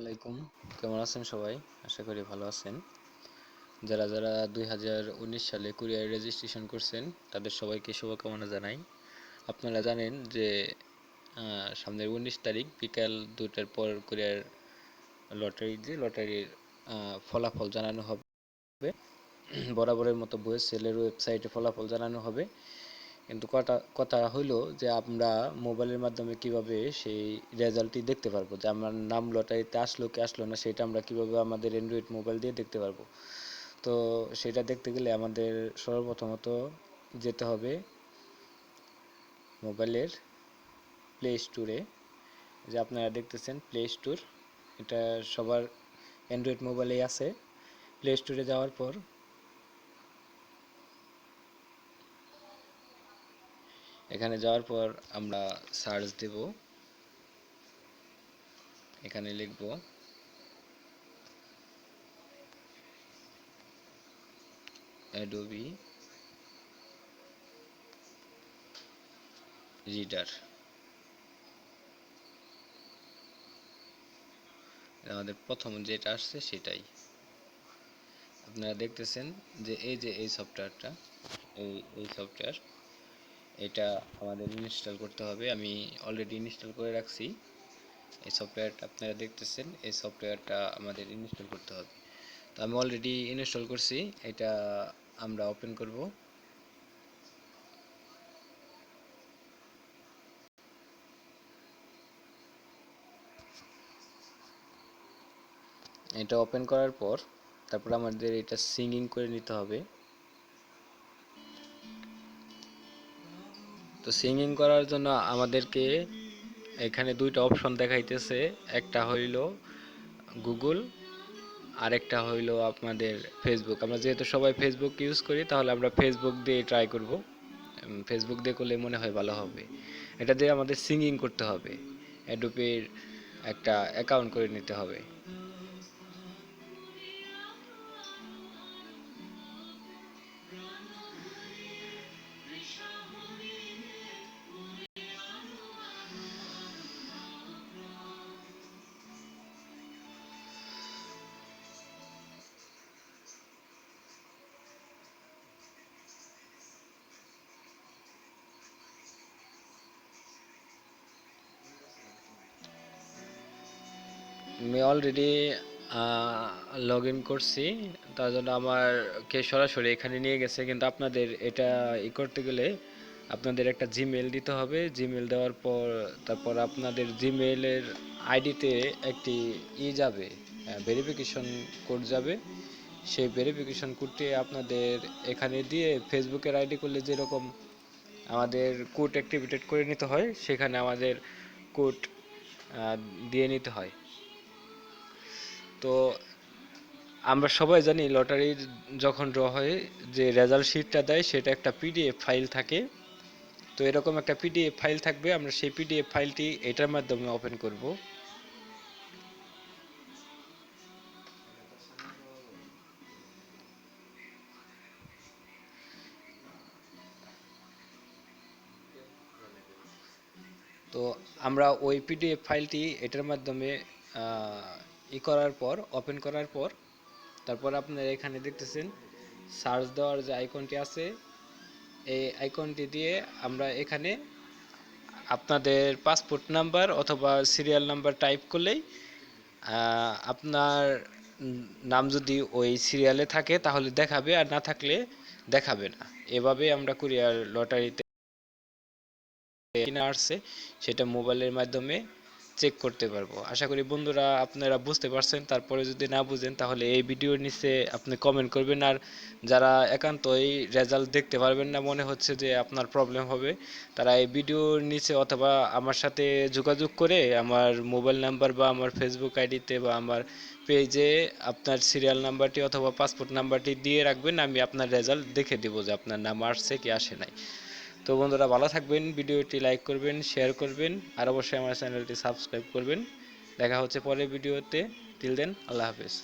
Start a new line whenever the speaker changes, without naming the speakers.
আলাইকুম। কেমন আছেন সবাই? আশা করি ভালো আছেন। যারা যারা দুই হাজার উনিশ সালে কুরিয়ার রেজিস্ট্রেশন করছেন, তাদের সবাইকে শুভকামনা জানাই। আপনারা জানেন যে সামনের উনিশ তারিখ বিকাল দুটার পর কুরিয়ার লটারি যে লটারির ফলাফল জানানো হবে, বরাবরের মতো বইয়ের সেলের ওয়েবসাইটে ফলাফল জানানো হবে। কিন্তু কথা কথা হইল যে আমরা মোবাইলের মাধ্যমে কীভাবে সেই রেজাল্টটি দেখতে পারব, যে আমার নাম লটারিতে আসলো কি আসলো না, সেটা আমরা কীভাবে আমাদের অ্যান্ড্রয়েড মোবাইল দিয়ে দেখতে পারব। তো সেটা দেখতে গেলে আমাদের সর্বপ্রথমত যেতে হবে মোবাইলের প্লে স্টোরে যে আপনারা দেখতেছেন প্লে স্টোর এটা সবার অ্যান্ড্রয়েড মোবাইলেই আছে। প্লে স্টোরে যাওয়ার পর এখানে যাওয়ার পর আমরা সার্চ দেব। এখানে লিখব অ্যাডোবি রিডার আমাদের প্রথম যেটা আসছে সেটাই। আপনারা দেখতেছেন যে এই যে এই সফটওয়্যারটা এই সফটওয়্যার এটা আমাদের ইনস্টল করতে হবে। আমি অলরেডি ইনস্টল করে রাখছি। এই সফটওয়্যারটা আপনারা দেখতেছেন, এই সফটওয়্যারটা আমাদের ইনস্টল করতে হবে। তো আমি অলরেডি ইনস্টল করছি, এটা আমরা ওপেন করব। এটা ওপেন করার পর, তারপর আমাদের এটা সিঙ্গিং করে নিতে হবে। তো সিঙ্গিং করার জন্য আমাদেরকে এখানে দুইটা অপশন দেখাইতেছে। একটা হইল গুগল আরেকটা হইল আপনাদের ফেসবুক আমরা যেহেতু সবাই ফেসবুক ইউজ করি, তাহলে আমরা ফেসবুক দিয়ে ট্রাই করব। ফেসবুক দিয়ে করলে মনে হয় ভালো হবে। এটা দিয়ে আমাদের সিঙ্গিং করতে হবে। অ্যাডোপের একটা অ্যাকাউন্ট করে নিতে হবে। আমি অলরেডি লগ ইন করছি। তার জন্য আমার কে সরাসরি এখানে নিয়ে গেছে, কিন্তু আপনাদের এটা ই করতে গেলে আপনাদের একটা জিমেল দিতে হবে। জিমেল দেওয়ার পর, তারপর আপনাদের জিমেলের আইডিতে একটি ই যাবে ভেরিফিকেশন কোড যাবে। সেই ভেরিফিকেশন কোডটি আপনাদের এখানে দিয়ে ফেসবুকের আইডি করলে যেরকম আমাদের কোড অ্যাক্টিভেটেড করে নিতে হয়, সেখানে আমাদের কোড দিয়ে নিতে হয়। তো আমরা সবাই জানি লটারির যখন ড্র হয়, যে রেজাল্ট শিটটা দেয়, সেটা একটা পিডিএফ ফাইল থাকে। তো এরকম একটা পিডিএফ ফাইল থাকবে, আমরা সেই পিডিএফ ফাইলটি এটার মাধ্যমে ওপেন করব। তো আমরা ওই পিডিএফ ফাইলটি এটার মাধ্যমে ই করার পর ওপেন করার পর, তারপর আপনারা এখানে দেখতেছেন সার্চ দেওয়ার যে আইকনটি আছে, এই আইকনটি দিয়ে আমরা এখানে আপনাদের পাসপোর্ট নাম্বার অথবা সিরিয়াল নাম্বার টাইপ করলেই আপনার নাম যদি ওই সিরিয়ালে থাকে, তাহলে দেখাবে, আর না থাকলে দেখাবে না। এভাবে আমরা কুরিয়ার লটারিতে কিনা আসছে, সেটা মোবাইলের মাধ্যমে চেক করতে পারব। আশা করি বন্ধুরা আপনারা বুঝতে পারছেন। তারপরে যদি না বুঝেন, তাহলে এই ভিডিওর নিচে আপনি কমেন্ট করবেন। আর যারা একান্ত এই রেজাল্ট দেখতে পারবেন না, মনে হচ্ছে যে আপনার প্রবলেম হবে, তারা এই ভিডিওর নিচে অথবা আমার সাথে যোগাযোগ করে আমার মোবাইল নাম্বার বা আমার ফেসবুক আইডিতে বা আমার পেজে আপনার সিরিয়াল নাম্বারটি অথবা পাসপোর্ট নাম্বারটি দিয়ে রাখবেন। আমি আপনার রেজাল্ট দেখে দেবো যে আপনার নাম আসছে কি আসে নাই। তো বন্ধুরা ভালো থাকবেন, ভিডিওটি লাইক করবেন শেয়ার করবেন, আর অবশ্যই আমার চ্যানেলটি সাবস্ক্রাইব করবেন। দেখা হচ্ছে পরের ভিডিওতে। টিল দেন আল্লাহ হাফেজ।